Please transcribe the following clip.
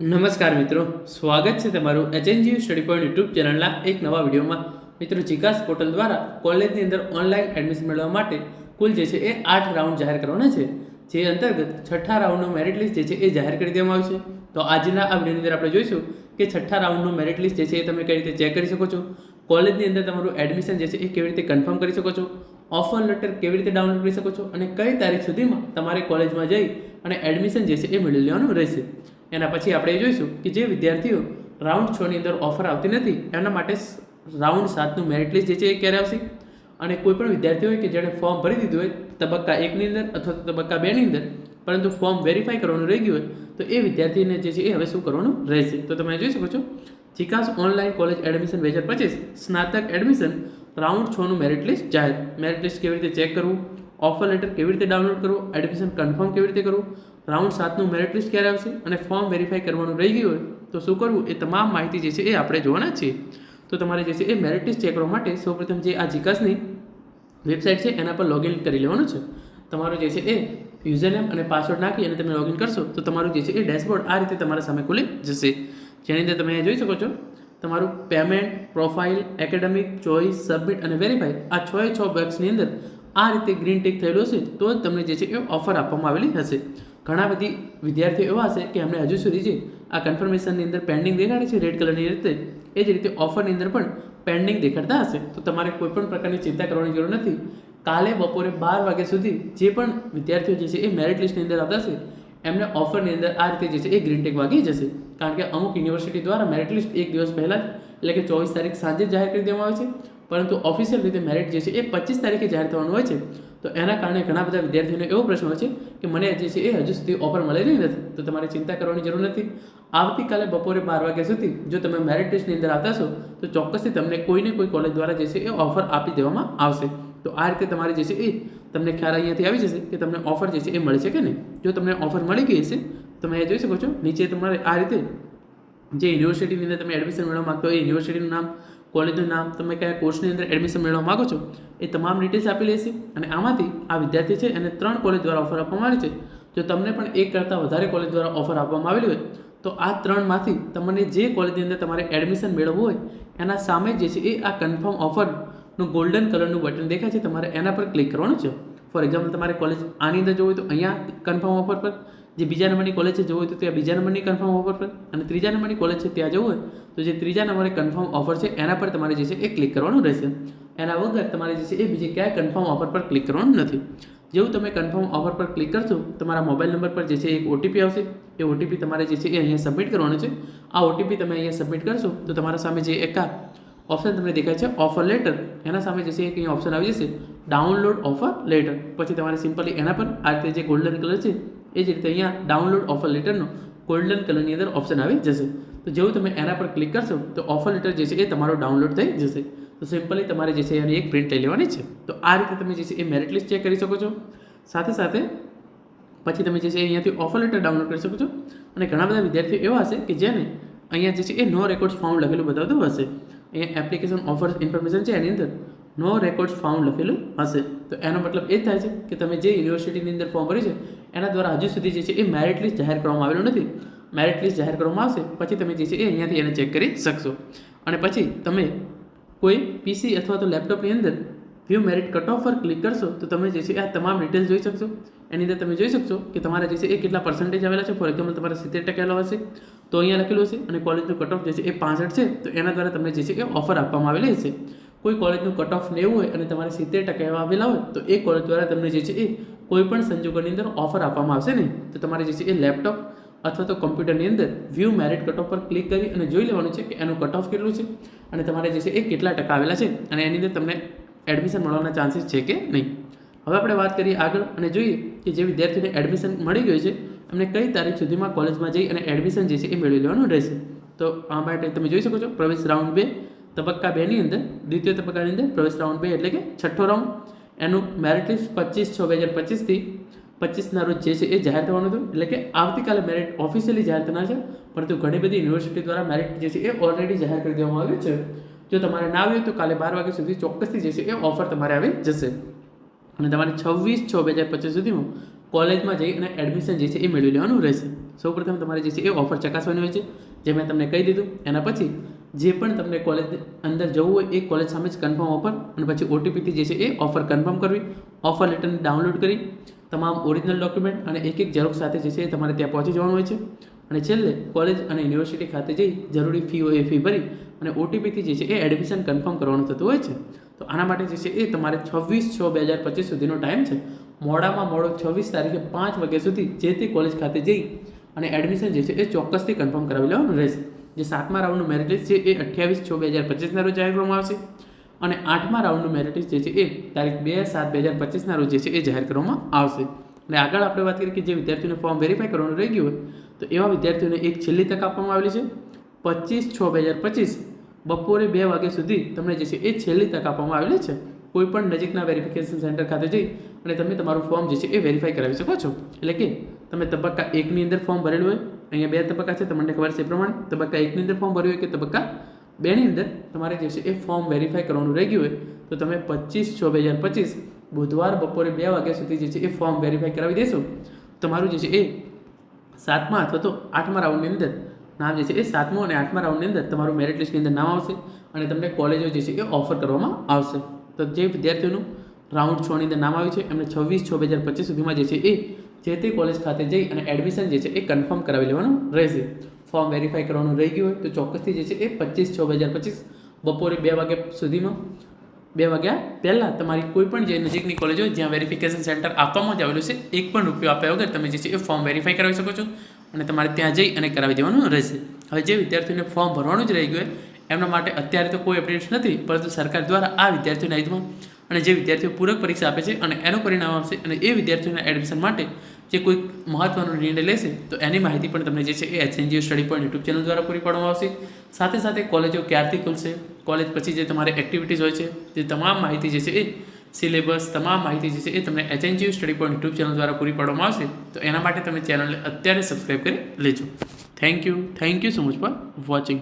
નમસ્કાર મિત્રો, સ્વાગત છે તમારું એચએનજીયુ સ્ટડી પોઈન્ટ યુટ્યુબ ચેનલના એક નવા વિડીયોમાં. મિત્રો, જીકાસ પોર્ટલ દ્વારા કોલેજની અંદર ઓનલાઈન એડમિશન મેળવવા માટે કુલ જે છે એ આઠ રાઉન્ડ જાહેર કરવાના છે. જે અંતર્ગત છઠ્ઠા રાઉન્ડનું મેરિટ લિસ્ટ જે છે એ જાહેર કરી દેવામાં આવશે. તો આજના આ વિડીયોની અંદર આપણે જોઈશું કે છઠ્ઠા રાઉન્ડનું મેરિટ લિસ્ટ જે છે એ તમે કઈ રીતે ચેક કરી શકો છો. કોલેજની અંદર તમારું એડમિશન જે છે એ કેવી રીતે કન્ફર્મ કરી શકો છો. ઓફર લેટર કેવી રીતે ડાઉનલોડ કરી શકો છો. અને કઈ તારીખ સુધીમાં તમારે કોલેજમાં જઈ અને એડમિશન જે છે એ મેળવી લેવાનું રહેશે. એના પછી આપણે એ જોઈશું કે જે વિદ્યાર્થીઓ રાઉન્ડ છની અંદર ઓફર આવતી નથી, એમના માટે રાઉન્ડ સાતનું મેરિટ લિસ્ટ જે છે એ ક્યારે આવશે? અને કોઈ પણ વિદ્યાર્થી હોય કે જેણે ફોર્મ ભરી દીધું હોય, તબક્કા એકની અંદર અથવા તબક્કા બેની અંદર, પરંતુ ફોર્મ વેરીફાઈ કરવાનું રહી ગયું હોય, તો એ વિદ્યાર્થીને જે છે એ હવે શું કરવાનું રહેશે? તો તમે જોઈ શકો છો ચિકાસ ઓનલાઈન કોલેજ એડમિશન બે હજાર પચીસ, સ્નાતક એડમિશન રાઉન્ડ છનું મેરિટ લિસ્ટ જાહેર. મેરિટ લિસ્ટ કેવી રીતે ચેક કરવું? ઓફર લેટર કેવી રીતે ડાઉનલોડ કરવું? એડમિશન કન્ફર્મ કેવી રીતે કરવું? રાઉન્ડ સાતનું મેરિટ લિસ્ટ ક્યારે આવશે અને ફોર્મ વેરીફાઈ કરવાનું રહી ગયું હોય, તો શું કરવું? એ તમામ માહિતી જે છે એ આપણે જોવાના છીએ. તો તમારે જે છે એ મેરિટ લિસ્ટ ચેક કરવા માટે સૌપ્રથમ જે આ જીકાસની વેબસાઇટ છે, એના પર લોગિન કરી લેવાનું છે. તમારું જે છે એ યુઝરનેમ અને પાસવર્ડ નાખી અને તમે લોગિન કરશો, તો તમારું જે છે એ ડેશબોર્ડ આ રીતે તમારા સામે ખુલી જશે. જેની અંદર તમે જોઈ શકો છો, તમારું payment profile academic choice submit અને વેરીફાઈ આ છ એ છ બોક્સની અંદર આ રીતે ગ્રીન ટેક થયેલું હશે, તો જ તમને જે છે એ ઓફર આપવામાં આવેલી હશે. ઘણા બધી વિદ્યાર્થીઓ એવા હશે કે એમણે હજુ સુધી જે આ કન્ફર્મેશનની અંદર પેન્ડિંગ દેખાડે છે રેડ કલરની રીતે, એ જ રીતે ઓફરની અંદર પણ પેન્ડિંગ દેખાડતા હશે. તો તમારે કોઈ પણ પ્રકારની ચિંતા કરવાની જરૂર નથી. કાલે બપોરે બાર વાગ્યા સુધી જે પણ વિદ્યાર્થીઓ જે છે એ મેરિટ લિસ્ટની અંદર આવતા હશે, એમને ઓફરની અંદર આ રીતે જે છે એ ગ્રીન ટેક વાગી જશે. કારણ કે અમુક યુનિવર્સિટી દ્વારા મેરિટ લિસ્ટ એક દિવસ પહેલાં જ, એટલે કે ચોવીસ તારીખ સાંજે જાહેર કરી દેવામાં આવે છે. પરંતુ ઓફિશિયલ રીતે મેરિટ જે છે એ પચીસ તારીખે જાહેર થવાનું હોય છે. તો એના કારણે ઘણા બધા વિદ્યાર્થીઓને એવો પ્રશ્ન હોય છે કે મને જે છે એ હજુ સુધી ઓફર મળેલી નથી. તો તમારે ચિંતા કરવાની જરૂર નથી. આવતીકાલે બપોરે બાર વાગ્યા સુધી જો તમે મેરિટ લિસ્ટની અંદર આવતા છો તો ચોક્કસથી તમને કોઈને કોઈ કોલેજ દ્વારા જે છે એ ઓફર આપી દેવામાં આવશે. તો આ રીતે તમારે જે છે એ તમને ખ્યાલ અહીંયાથી આવી જશે કે તમને ઓફર જે છે એ મળે છે કે નહીં. જો તમને ઓફર મળી ગઈ હશે, તમે જોઈ શકો છો, નીચે તમારે આ રીતે જે યુનિવર્સિટીની અંદર તમે એડમિશન મેળવવા માગતો હોય યુનિવર્સિટીનું નામ કોલેજનું નામ તમે કયા કોર્સની અંદર એડમિશન મેળવવા માગો છો, એ તમામ ડિટેલ્સ આપી લેશે અને આમાંથી આ વિદ્યાર્થી છે એને ત્રણ કોલેજ દ્વારા ઓફર આપવામાં આવી છે. જો તમને પણ એક કરતાં વધારે કોલેજ દ્વારા ઓફર આપવામાં આવેલી હોય, તો આ ત્રણમાંથી તમને જે કોલેજની અંદર તમારે એડમિશન મેળવવું હોય, એના સામે જે છે એ આ કન્ફર્મ ઓફરનું ગોલ્ડન કલરનું બટન દેખાય છે, તમારે એના પર ક્લિક કરવાનું છે. ફોર એક્ઝામ્પલ તમારે કોલેજ આની અંદર જવું હોય તો અહીંયા કન્ફર્મ ઓફર પર જે બીજા નંબરની કોલેજ છે, જવું હોય તો ત્યાં બીજા નંબરની કન્ફર્મ ઓફર પર અને ત્રીજા નંબરની કોલેજ છે, ત્યાં જવું હોય તો જે ત્રીજા નંબરે કન્ફર્મ ઓફર છે, એના પર તમારે જે છે એ ક્લિક કરવાનું રહેશે. એના વગર તમારે જે છે એ બીજી ક્યાંય કન્ફર્મ ઓફર પર ક્લિક કરવાનું નથી. જેવું તમે કન્ફર્મ ઓફર પર ક્લિક કરશો, તમારા મોબાઈલ નંબર પર જે છે એક ઓટીપી આવશે. એ ઓટીપી તમારે જે છે એ અહીંયા સબમિટ કરવાનું છે. આ ઓટીપી તમે અહીંયા સબમિટ કરશો, તો તમારા સામે જે એક ઓપ્શન તમને દેખાય છે ઓફર લેટર એના સામે જે છે એક અહીંયા ઓપ્શન આવી જશે ડાઉનલોડ ઓફર લેટર પછી તમારે સિમ્પલી એના પર આ રીતે જે ગોલ્ડન કલર છે એ જ રીતે અહીંયા ડાઉનલોડ ઓફર લેટરનો ગોલ્ડન કલરની અંદર ઓપ્શન આવી જશે. તો જેવું તમે એના પર ક્લિક કરશો, તો ઓફર લેટર જે છે એ તમારો ડાઉનલોડ થઈ જશે. તો સિમ્પલી તમારે જે છે એની એક પ્રિન્ટ લઈ લેવાની છે. તો આ રીતે તમે જે છે એ મેરિટ લિસ્ટ ચેક કરી શકો છો. સાથે સાથે પછી તમે જે છે અહીંયાથી ઓફર લેટર ડાઉનલોડ કરી શકો છો. અને ઘણા બધા વિદ્યાર્થીઓ એવા હશે કે જેને અહીંયા જે છે એ નો રેકોર્ડ્સ ફાઉન્ડ લખેલું બતાવતું હશે. અહીંયા એપ્લિકેશન ઓફર ઇન્ફોર્મેશન છે એની અંદર. નો રેકોર્ડ્સ ફાઉન્ડ લખેલું હશે. તો એનો મતલબ એ થાય છે કે તમે જે યુનિવર્સિટીની અંદર ફોર્મ ભર્યું છે, એના દ્વારા હજુ સુધી જે છે એ મેરિટ લિસ્ટ જાહેર કરવામાં આવેલું નથી. મેરિટ લિસ્ટ જાહેર કરવામાં આવશે, પછી તમે જે છે એ અહીંયાથી એને ચેક કરી શકશો. અને પછી તમે કોઈ પીસી અથવા તો લેપટોપની અંદર વ્યૂ મેરિટ કટ ઓફ પર ક્લિક કરશો, તો તમે જે છે આ તમામ ડિટેલ્સ જોઈ શકશો. એની અંદર તમે જોઈ શકશો કે તમારા જે છે એ કેટલા પર્સન્ટેજ આવેલા છે ફોર એક્ઝામ્પલ તમારા સિત્તેર ટકા હશે. તો અહીંયા લખેલું હશે અને કોલેજનું કટ ઓફ જે છે એ પાસઠ છે, તો એના દ્વારા તમને જે છે એ ઓફર આપવામાં આવેલી હશે. કોઈ કોલેજનું કટ ઓફ નેવું હોય અને તમારે સિત્તેર ટકા એવા આવેલા હોય, તો એ કોલેજ દ્વારા તમને જે છે એ કોઈપણ સંજોગોની અંદર ઓફર આપવામાં આવશે ને તો તમારે જે છે એ લેપટોપ અથવા તો કમ્પ્યુટરની અંદર વ્યૂ મેરિટ કટ ઓફ પર ક્લિક કરી અને જોઈ લેવાનું છે કે એનું કટ ઓફ કેટલું છે અને તમારે જે છે એ કેટલા ટકા આવેલા છે અને એની અંદર તમને એડમિશન મળવાના ચાન્સીસ છે કે નહીં. હવે આપણે વાત કરીએ આગળ અને જોઈએ કે જે વિદ્યાર્થીને એડમિશન મળી ગયું છે, એમને કઈ તારીખ સુધીમાં કોલેજમાં જઈ અને એડમિશન જે છે એ મેળવી લેવાનું રહેશે. તો આ માટે તમે જોઈ શકો છો, પ્રવેશ રાઉન્ડ બે તબક્કા બેની અંદર, દ્વિતીય તબક્કાની અંદર પ્રવેશ રાઉન્ડ બે એટલે કે છઠ્ઠો રાઉન્ડ એનું મેરિટ લિસ્ટ પચીસ છ, બે હજાર પચીસથી પચીસના રોજ જે છે એ જાહેર થવાનું હતું. એટલે કે આવતીકાલે મેરિટ ઓફિશિયલી જાહેર થનાર છે, પરંતુ ઘણી બધી યુનિવર્સિટી દ્વારા મેરિટ જે છે એ ઓલરેડી જાહેર કરી દેવામાં આવ્યું છે. જો તમારે ના આવ્યું તો કાલે બાર વાગ્યા સુધી ચોક્કસથી જે છે એ ઓફર તમારે આવી જશે. અને તમારે છવ્વીસ છ, બે હજાર પચીસ સુધીમાં કોલેજમાં જઈ અને એડમિશન જે છે એ મેળવી લેવાનું રહેશે. સૌપ્રથમ તમારે જે છે એ ઓફર ચકાસવાની હોય છે, જે મેં તમને કહી દીધું. એના પછી જે પણ તમને કોલેજ અંદર જવું હોય એ કોલેજ સામે જ કન્ફર્મ ઓફર અને પછી ઓટીપીથી જે છે એ ઓફર કન્ફર્મ કરવી. ઓફર લેટરને ડાઉનલોડ કરી તમામ ઓરિજિનલ ડોક્યુમેન્ટ અને એક એક ઝેરોક્ષ સાથે જે છે એ તમારે ત્યાં પહોંચી જવાનું હોય છે. અને છેલ્લે કોલેજ અને યુનિવર્સિટી ખાતે જઈ જરૂરી ફી હોય એ ફી ભરી અને ઓટીપીથી જે છે એ એડમિશન કન્ફર્મ કરવાનું થતું હોય છે. તો આના માટે જે છે એ તમારે છવ્વીસ છ બે હજાર પચીસ સુધીનો ટાઈમ છે. મોડામાં મોડો છવ્વીસ તારીખે પાંચ વાગ્યા સુધી જે તે કોલેજ ખાતે જઈ અને એડમિશન જે છે એ ચોક્કસથી કન્ફર્મ કરાવી લેવાનું રહેશે. જે સાતમા રાઉન્ડનું મેરિટ છે એ અઠ્યાવીસ છ બે હજાર પચીસના રોજ જાહેર કરવામાં આવશે. અને આઠમા રાઉન્ડનું મેરિટ જે છે એ તારીખ બે સાત બે હજાર પચીસના રોજ જે છે એ જાહેર કરવામાં આવશે. અને આગળ આપણે વાત કરીએ કે જે વિદ્યાર્થીઓને ફોર્મ વેરીફાઈ કરવાનું રહી ગયું હોય, તો એવા વિદ્યાર્થીઓને એક છેલ્લી તક આપવામાં આવેલી છે. પચીસ છ બે હજાર પચીસ બપોરે બે વાગ્યા સુધી તમને જે છે એ છેલ્લી તક આપવામાં આવેલી છે. કોઈ પણ નજીકના વેરિફિકેશન સેન્ટર ખાતે જઈ અને તમે તમારું ફોર્મ જે છે એ વેરીફાઈ કરાવી શકો છો. એટલે કે તમે તબક્કા એકની અંદર ફોર્મ ભરેલું હોય અહીંયા બે તબક્કા છે, તમને ખબર છે એ પ્રમાણે. તબક્કા એકની અંદર ફોર્મ ભર્યું હોય કે તબક્કા બેની અંદર તમારે જે છે એ ફોર્મ વેરીફાઈ કરવાનું રહી ગયું હોય, તો તમે પચીસ છ બે હજાર પચીસ, બુધવાર બપોરે બે વાગ્યા સુધી જે છે એ ફોર્મ વેરીફાઈ કરાવી દેશો. તમારું જે છે એ સાતમા અથવા તો આઠમા રાઉન્ડની અંદર નામ જે છે એ સાતમો અને આઠમા રાઉન્ડની અંદર તમારું મેરિટ લિસ્ટની અંદર નામ આવશે અને તમને કોલેજો જે છે એ ઓફર કરવામાં આવશે. તો જે વિદ્યાર્થીઓનું રાઉન્ડ છની અંદર નામ આવ્યું છે, એમને છવ્વીસ છ બે હજાર પચીસ સુધીમાં જે છે એ જે તે કોલેજ ખાતે જઈ અને એડમિશન જે છે એ કન્ફર્મ કરાવી લેવાનું રહેશે. ફોર્મ વેરીફાઈ કરવાનું રહી ગયું હોય તો ચોક્કસથી જે છે એ પચીસ છ બે હજાર પચીસ બપોરે બે વાગ્યા સુધીમાં, બે વાગ્યા પહેલાં તમારી કોઈ પણ જે નજીકની કોલેજ હોય જ્યાં વેરિફિકેશન સેન્ટર આપવામાં જ આવેલું છે, એક પણ રૂપિયો આપ્યા વગર તમે જે છે એ ફોર્મ વેરીફાઈ કરાવી શકો છો અને તમારે ત્યાં જઈ અને કરાવી દેવાનું રહેશે. હવે જે વિદ્યાર્થીઓને ફોર્મ ભરવાનું જ રહી ગયું હોય, એમના માટે અત્યારે તો કોઈ અપડેટ્સ નથી, પરંતુ સરકાર દ્વારા આ વિદ્યાર્થીઓના હિતમાં અને જે વિદ્યાર્થીઓ પૂરક પરીક્ષા આપે છે અને એનું પરિણામ આવશે અને એ વિદ્યાર્થીઓના એડમિશન માટે જે કોઈ મહત્વનો નિર્ણય લેશે, તો એની માહિતી પણ તમને જે છે એ HNGO study point YouTube channel દ્વારા પૂરી પાડવામાં આવશે. સાથે સાથે કોલેજો ક્યારથી ખુલશે? કોલેજ પછી જે તમારે એક્ટિવિટીઝ હોય છે, જે તમામ માહિતી જે છે એ સિલેબસ તમામ માહિતી જે છે એ તમને HNGO study point YouTube channel દ્વારા પૂરી પાડવામાં આવશે. તો એના માટે તમે ચેનલને અત્યારે સબસ્ક્રાઈબ કરી લેજો. Thank you thank you so much for watching